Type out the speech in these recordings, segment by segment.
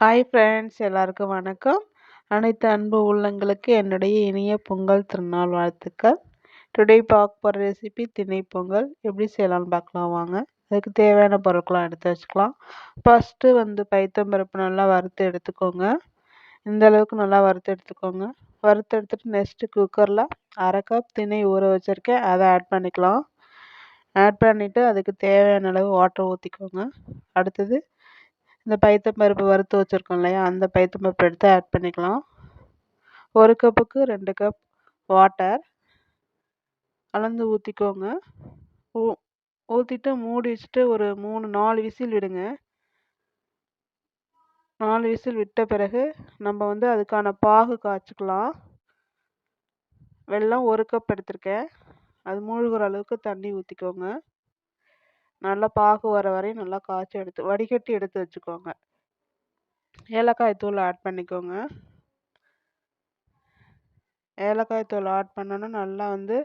Hi friends எல்லாருக்கும் வணக்கம். அனைத்து அன்பு உள்ளங்களுக்கு என்னுடைய இனிய பொங்கல் திருநாள் வாழ்த்துக்கள். டுடே பார்க்க போகிற ரெசிபி திணை பொங்கல் எப்படி செய்யலாம்னு பார்க்கலாம் வாங்க. அதுக்கு தேவையான பொருட்களாம் எடுத்து வச்சுக்கலாம். ஃபஸ்ட்டு வந்து பைத்தம்பருப்பு நல்லா வறுத்து எடுத்துக்கோங்க. இந்த அளவுக்கு நல்லா வறுத்து எடுத்துக்கோங்க. வறுத்து எடுத்துகிட்டு நெக்ஸ்ட்டு குக்கரில் அரை கப் திணை ஊற வச்சுருக்கேன். அதை ஆட் பண்ணிக்கலாம். ஆட் பண்ணிவிட்டு அதுக்கு தேவையான அளவு வாட்டர் ஊற்றிக்கோங்க அடுத்தது இந்த பருப்பு வறுத்து வச்சுருக்கோம் இல்லையா? அந்த பருப்பு எடுத்து ஆட் பண்ணிக்கலாம். ஒரு கப்புக்கு ரெண்டு கப் வாட்டர் அளந்து ஊற்றிக்கோங்க ஊ ஊற்றிட்டு மூடி வச்சுட்டு ஒரு மூணு நாலு விசில் விடுங்க. நாலு விசில் விட்ட பிறகு நம்ம வந்து அதுக்கான பாகு காய்ச்சிக்கலாம். வெல்லம் ஒரு கப் எடுத்திருக்கேன். அது மூழ்கிற அளவுக்கு தண்ணி ஊற்றிக்கோங்க நல்லா பாகு வர வரையும் நல்லா காய்ச்சி எடுத்து வடிகட்டி எடுத்து வச்சுக்கோங்க. ஏலக்காய் தூள் ஆட் பண்ணிக்கோங்க. ஏலக்காய் தூள் ஆட் பண்ணோன்னா நல்லா வந்து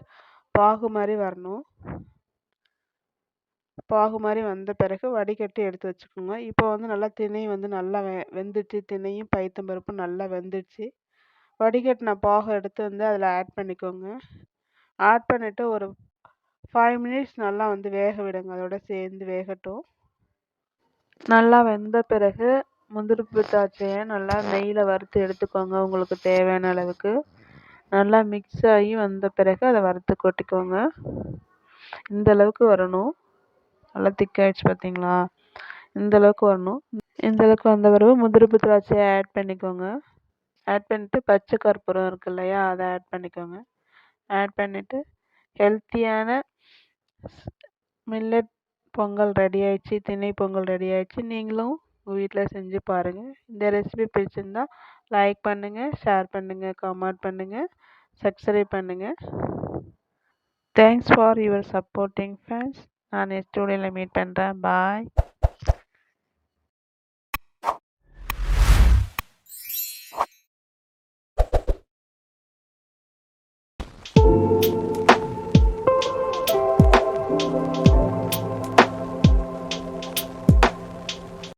பாகு மாதிரி வரணும். பாகு மாதிரி வந்த பிறகு வடிகட்டி எடுத்து வச்சுக்கோங்க. இப்போ வந்து நல்லா திணை வந்து நல்லா வெ வெந்துடுச்சு. திணையும் பருப்பும் நல்லா வெந்துடுச்சு. வடிகட்டின பாகு எடுத்து வந்து அதில் ஆட் பண்ணிக்கோங்க. ஆட் பண்ணிவிட்டு ஒரு ஃபைவ் மினிட்ஸ் நல்லா வந்து வேக விடுங்க. அதோட சேர்ந்து வேகட்டும். நல்லா வெந்த பிறகு முந்திரிப்பு திராட்சையை நல்லா நெய்யில் வறுத்து எடுத்துக்கோங்க உங்களுக்கு தேவையான அளவுக்கு. நல்லா மிக்ஸ் ஆகி வந்த பிறகு அதை வறுத்து கொட்டிக்கோங்க. இந்த அளவுக்கு வரணும். நல்லா திக்காயிடுச்சு பார்த்தீங்களா? இந்த அளவுக்கு வரணும். இந்த அளவுக்கு வந்த பிறகு முந்திரிப்பு திராட்சையை ஆட் பண்ணிக்கோங்க. ஆட் பண்ணிவிட்டு பச்சை கற்பூரம் இருக்கு இல்லையா அதை ஆட் பண்ணிக்கோங்க. ஆட் பண்ணிவிட்டு ஹெல்த்தியான மில்லட் பொங்கல் ரெடி ஆயிடுச்சு திணை பொங்கல் ரெடி ஆயிடுச்சு. நீங்களும் உங்கள் வீட்டில் செஞ்சு பாருங்கள் இந்த ரெசிபி பிடிச்சிருந்தா லைக் பண்ணுங்கள் ஷேர் பண்ணுங்கள் கமெண்ட் பண்ணுங்கள் சப்ஸ்கிரைப் பண்ணுங்கள் thanks for your supporting friends நான் நெக்ஸ்ட் வீடியோவில் மீட் பண்ணுறேன் பாய்